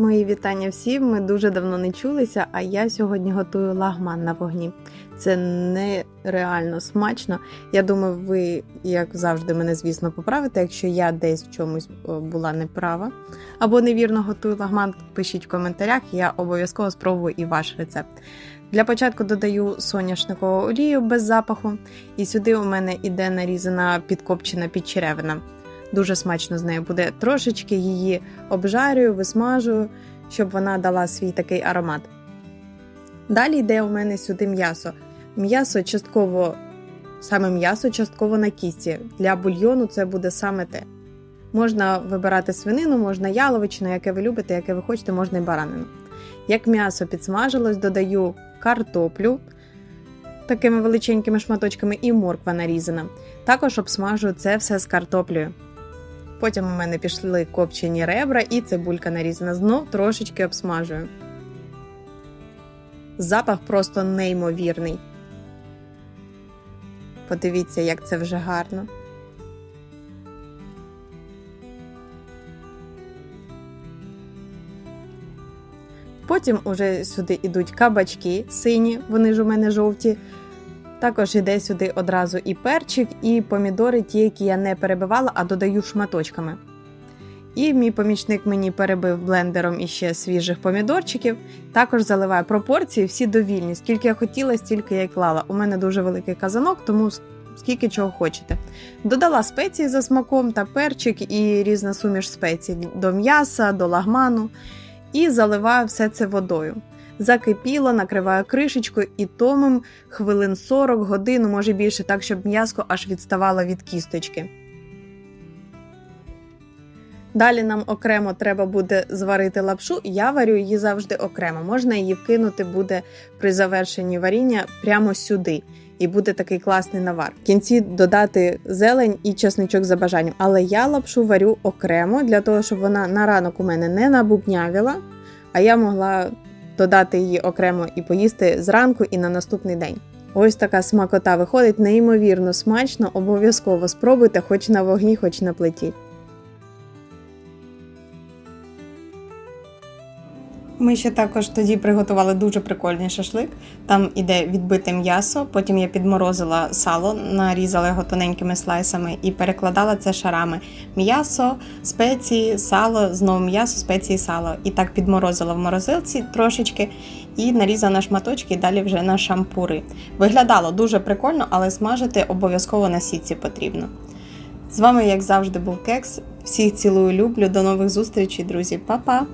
Мої вітання всім. Ми дуже давно не чулися, а я сьогодні готую лагман на вогні. Це нереально смачно. Я думаю, ви, як завжди, мене, звісно, поправите. Якщо я десь в чомусь була неправа або невірно готую лагман, пишіть в коментарях, я обов'язково спробую і ваш рецепт. Для початку додаю соняшникову олію без запаху, і сюди у мене іде нарізана підкопчена підчеревина. Дуже смачно з нею буде. Трошечки її обжарюю, висмажую, щоб вона дала свій такий аромат. Далі йде у мене сюди м'ясо. М'ясо частково, саме м'ясо частково на кісті. Для бульйону це буде саме те. Можна вибирати свинину, можна яловичину, яке ви любите, яке ви хочете, можна і баранину. Як м'ясо підсмажилось, додаю картоплю такими величенькими шматочками і морква нарізана. Також обсмажую це все з картоплею. Потім у мене пішли копчені ребра і цибулька нарізана. Знов трошечки обсмажую. Запах просто неймовірний. Подивіться, як це вже гарно. Потім уже сюди йдуть кабачки сині, вони ж у мене жовті. Також йде сюди одразу і перчик, і помідори, ті, які я не перебивала, а додаю шматочками. І мій помічник мені перебив блендером іще свіжих помідорчиків. Також заливаю пропорції, всі довільні. Скільки я хотіла, стільки я й клала. У мене дуже великий казанок, тому скільки чого хочете. Додала спеції за смаком та перчик і різна суміш спецій до м'яса, до лагману. І заливаю все це водою закипіло, накриваю кришечкою і томим хвилин 40 годину, може більше, так, щоб м'яско аж відставало від кісточки. Далі нам окремо треба буде зварити лапшу, я варю її завжди окремо. Можна її вкинути буде при завершенні варіння прямо сюди. І буде такий класний навар. В кінці додати зелень і чесничок за бажанням. Але я лапшу варю окремо для того, щоб вона на ранок у мене не набубнявіла, а я могла додати її окремо і поїсти зранку і на наступний день. Ось така смакота виходить неймовірно смачно, обов'язково спробуйте хоч на вогні, хоч на плиті. Ми ще також тоді приготували дуже прикольний шашлик. Там іде відбите м'ясо, потім я підморозила сало, нарізала його тоненькими слайсами і перекладала це шарами. М'ясо, спеції, сало, знову м'ясо, спеції, сало. І так підморозила в морозилці трошечки і нарізала на шматочки, і далі вже на шампури. Виглядало дуже прикольно, але смажити обов'язково на сітці потрібно. З вами, як завжди, був Кекс. Всіх цілую, люблю. До нових зустрічей, друзі, Па-па!